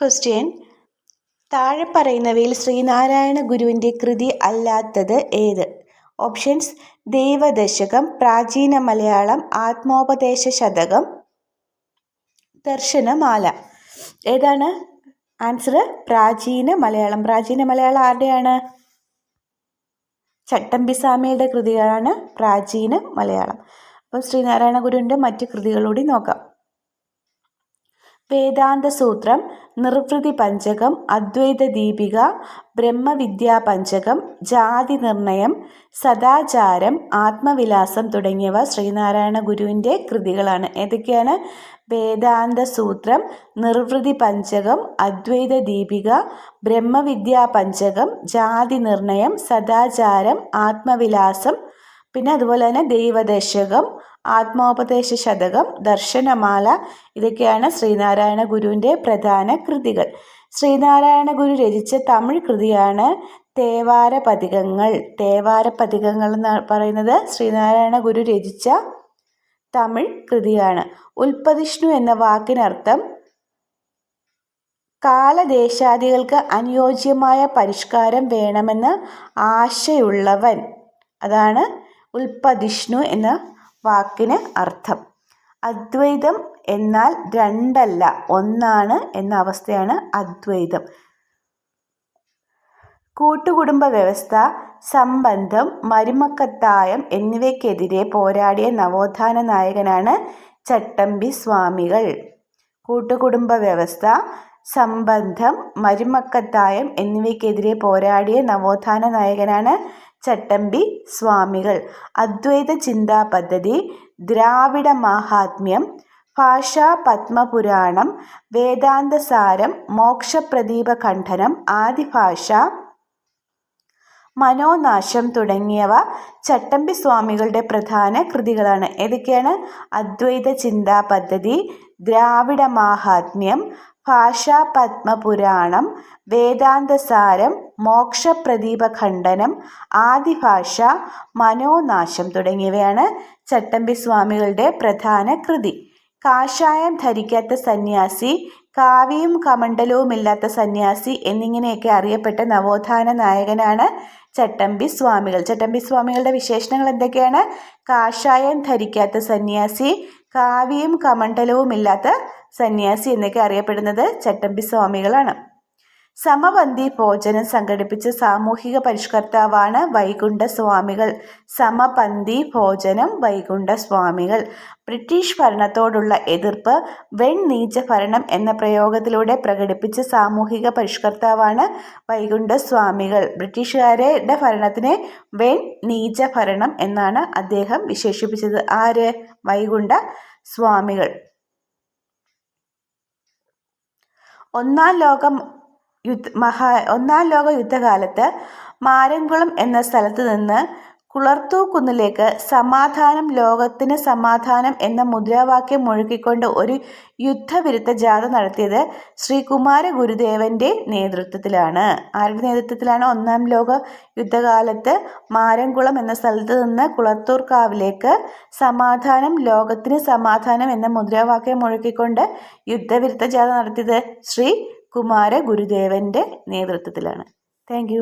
Question താഴെ പറയുന്നവയിൽ ശ്രീനാരായണ ഗുരുവിന്റെ കൃതി അല്ലാത്തത് ഏത്? ഓപ്ഷൻസ് ദേവദശകം പ്രാചീന മലയാളം ആത്മോപദേശ ശതകം ദർശനമാല. ഏതാണ്? ആൻസർ പ്രാചീന മലയാളം. പ്രാചീന മലയാളം ആരുടെയാണ്? ചട്ടമ്പിസ്വാമിയുടെ കൃതികളാണ് പ്രാചീന മലയാളം. അപ്പം ശ്രീനാരായണ ഗുരുവിന്റെ മറ്റ് കൃതികളൂടി നോക്കാം. വേദാന്ത സൂത്രം നിർവൃതി പഞ്ചകം അദ്വൈത ദീപിക ബ്രഹ്മവിദ്യാ പഞ്ചകം ജാതി നിർണയം സദാചാരം ആത്മവിലാസം തുടങ്ങിയവ ശ്രീനാരായണ ഗുരുവിന്റെ കൃതികളാണ്. ഏതൊക്കെയാണ്? വേദാന്തസൂത്രം നിർവൃതി പഞ്ചകം അദ്വൈത ദീപിക ബ്രഹ്മവിദ്യാ പഞ്ചകം ജാതി നിർണയം സദാചാരം ആത്മവിലാസം പിന്നെ അതുപോലെ തന്നെ ദൈവദശകം ആത്മോപദേശ ശതകം ദർശനമാല ഇതൊക്കെയാണ് ശ്രീനാരായണ ഗുരുവിന്റെ പ്രധാന കൃതികൾ. ശ്രീനാരായണ ഗുരു രചിച്ച തമിഴ് കൃതിയാണ് തേവാര പതികങ്ങൾ. തേവാര പതികങ്ങൾ എന്ന് പറയുന്നത് ശ്രീനാരായണ ഗുരു രചിച്ച തമിഴ് കൃതിയാണ്. ഉൽപ്പതിഷ്ണു എന്ന വാക്കിനർത്ഥം കാലദേശാദികൾക്ക് അനുയോജ്യമായ പരിഷ്കാരം വേണമെന്ന് ആശയുള്ളവൻ. അതാണ് ഉൽപ്പതിഷ്ണു എന്ന വാക്കിന് അർത്ഥം. അദ്വൈതം എന്നാൽ രണ്ടല്ല ഒന്നാണ് എന്ന അവസ്ഥയാണ് അദ്വൈതം. കൂട്ടുകുടുംബ വ്യവസ്ഥ സംബന്ധം മരുമക്കത്തായം എന്നിവയ്ക്കെതിരെ പോരാടിയ നവോത്ഥാന നായകനാണ് ചട്ടമ്പി സ്വാമികൾ. കൂട്ടുകുടുംബ വ്യവസ്ഥ സംബന്ധം മരുമക്കത്തായം എന്നിവയ്ക്കെതിരെ പോരാടിയ നവോത്ഥാന നായകനാണ് ചട്ടമ്പി സ്വാമികൾ. അദ്വൈത ചിന്താ പദ്ധതി ദ്രാവിഡ മാഹാത്മ്യം ഭാഷാ പത്മപുരാണം വേദാന്തസാരം മോക്ഷപ്രദീപ ഖണ്ഡനം ആദിഭാഷ മനോനാശം തുടങ്ങിയവ ചട്ടമ്പി സ്വാമികളുടെ പ്രധാന കൃതികളാണ്. ഏതൊക്കെയാണ്? അദ്വൈത ചിന്താ പദ്ധതി ദ്രാവിഡ മാഹാത്മ്യം ഭാഷാ പത്മപുരാണം വേദാന്തസാരം മോക്ഷപ്രദീപഖണ്ഡനം ആദിഭാഷ മനോനാശം തുടങ്ങിയവയാണ് ചട്ടമ്പി സ്വാമികളുടെ പ്രധാന കൃതി. കാഷായം ധരിക്കാത്ത സന്യാസി കാവിയും കമണ്ഡലവുമില്ലാത്ത സന്യാസി എന്നിങ്ങനെയൊക്കെ അറിയപ്പെട്ട നവോത്ഥാന നായകനാണ് ചട്ടമ്പി സ്വാമികൾ. ചട്ടമ്പി സ്വാമികളുടെ വിശേഷണങ്ങൾ എന്തൊക്കെയാണ്? കാഷായം ധരിക്കാത്ത സന്യാസി കാവിയും കമണ്ഡലവുമില്ലാത്ത സന്യാസി എന്നൊക്കെ അറിയപ്പെടുന്നത് ചട്ടമ്പി സ്വാമികളാണ്. സമപന്തി ഭോജനം സംഘടിപ്പിച്ച സാമൂഹിക പരിഷ്കർത്താവാണ് വൈകുണ്ഠ സ്വാമികൾ സമപന്തി ഭോജനം വൈകുണ്ഠ സ്വാമികൾ ബ്രിട്ടീഷ് ഭരണത്തോടുള്ള എതിർപ്പ് വെൺ നീച്ച ഭരണം എന്ന പ്രയോഗത്തിലൂടെ പ്രകടിപ്പിച്ച സാമൂഹിക പരിഷ്കർത്താവാണ് വൈകുണ്ഠ സ്വാമികൾ ബ്രിട്ടീഷുകാരുടെ ഭരണത്തിനെ വെൺ നീച്ച ഭരണം എന്നാണ് അദ്ദേഹം വിശേഷിപ്പിച്ചത്. ആര്? വൈകുണ്ഠ സ്വാമികൾ ഒന്നാം ലോകം യുദ്ധ മഹാ ഒന്നാം ലോക യുദ്ധകാലത്ത് മാരൻകുളം എന്ന സ്ഥലത്ത് നിന്ന് കുളർത്തൂക്കുന്നിലേക്ക് സമാധാനം ലോകത്തിന് സമാധാനം എന്ന മുദ്രാവാക്യം മുഴുക്കിക്കൊണ്ട് ഒരു യുദ്ധവിരുദ്ധ ജാഥ നടത്തിയത് ശ്രീ കുമാര ഗുരുദേവന്റെ നേതൃത്വത്തിലാണ്. ആരുടെ നേതൃത്വത്തിലാണ് ഒന്നാം ലോക യുദ്ധകാലത്ത് മാരൻകുളം എന്ന സ്ഥലത്ത് നിന്ന് കുളത്തൂർക്കാവിലേക്ക് സമാധാനം ലോകത്തിന് സമാധാനം എന്ന മുദ്രാവാക്യം മുഴക്കിക്കൊണ്ട് യുദ്ധവിരുദ്ധ ജാഥ നടത്തിയത് ശ്രീ കുമാര ഗുരുദേവന്റെ നേതൃത്വത്തിലാണ് താങ്ക്